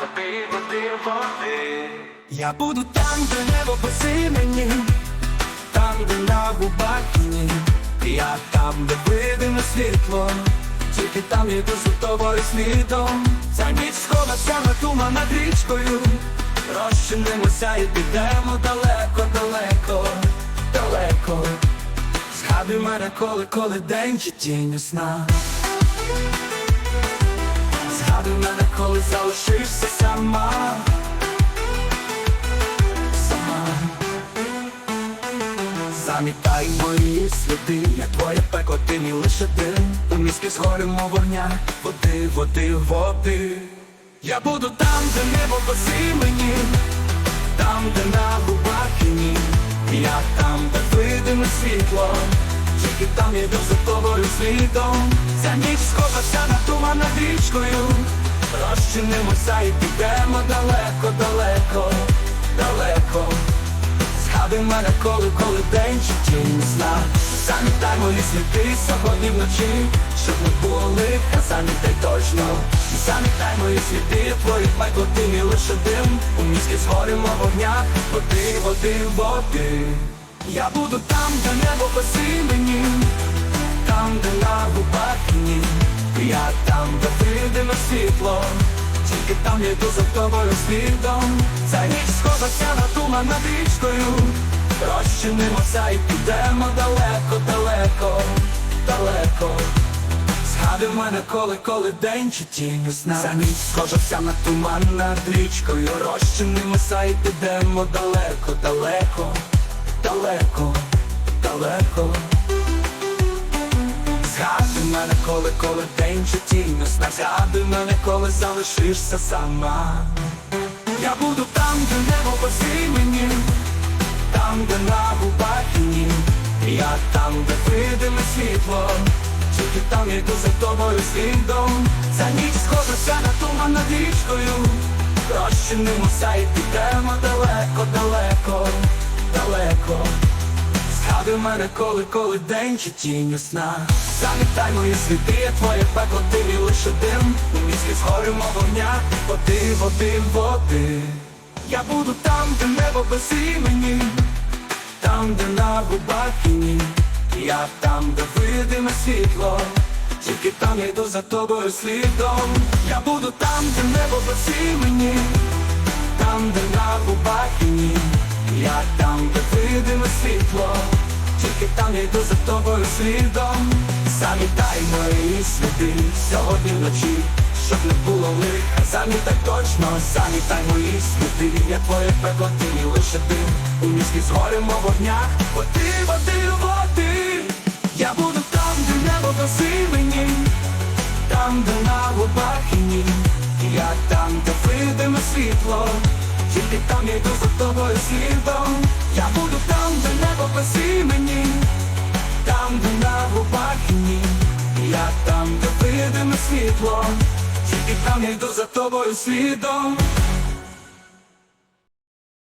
води, води, води. Я буду там, де небо посинені, там, де на губах ні. Я там, де видиме світло, тільки там йду за тобою слідом. Ця ніч сховався на туман над річкою. Розчинимося і підемо далеко, далеко, далеко. Згадуй мене, коли, коли день чи тінь сна. Згадуй мене, коли залишишся сама. Сама. Замітай мої сліди, я твоє пекло, ти мій лише дим У мізки згоримо вогня, води, води, води Я буду там, де небо мені, там, де на губах ні. Я там, де видиме світло, тільки там я йду за тобою слідом. Ця ніч сховався на туман над річкою. Розчинимося і підемо далеко, далеко, далеко. Згадуй мене, коли, коли день чи тінь сна Замітай мої сліди сьогодні вночі Щоб не було лиха, замітай точно Замітай мої сліди, твої майко, ти мій лише дим У місті згоримо вогня, води, води, води. Я буду там, де небо посинені Там, де на губах ні. Я там, де видиме світло. Тільки там я йду за тобою слідом. За ніч сховався на туман над річкою. Розчинимося і підемо далеко, далеко, далеко Згадуй мене, коли, коли день чи тінь сна За схожався на туман над річкою. Розчинимося і підемо далеко, далеко, далеко, далеко. Згадуй мене, коли, коли день чи тінь сна Згадуй мене, коли залишишся сама. Я буду там, де небо мені, Там, де на губах ні. Я там, де видиме світло Тільки там я йду за тобою слідом За ніч схожуся на туман над річкою. Розчинимося і підемо далеко, далеко, далеко. Згадуй мене, коли, коли день чи тінь сна Замітай мої сліди, я твоє пекло, ти лише дим. У мізки згоримо вогня, води, води, води. Я буду там, де небо без імені Там, де на губах і ні Я там, де видиме світло Тільки там я йду за тобою слідом. Я буду там, де небо без імені Там, де на губах ні Я там, де видиме світло Тільки там я йду за тобою слідом. Замітай мої сліди сьогодні вночі Щоб не було лиха, замітай точно, замітай мої сліди Я твоє пекло, ти лише дим У місті згоримо вогнях Води, води, води там, де на губах ні Я там, де видиме світло. Тільки там я йду за тобою слідом. Я буду там, де небо без імені. Там, де на губах ні Я там, де видиме світло. Тільки там я йду за тобою слідом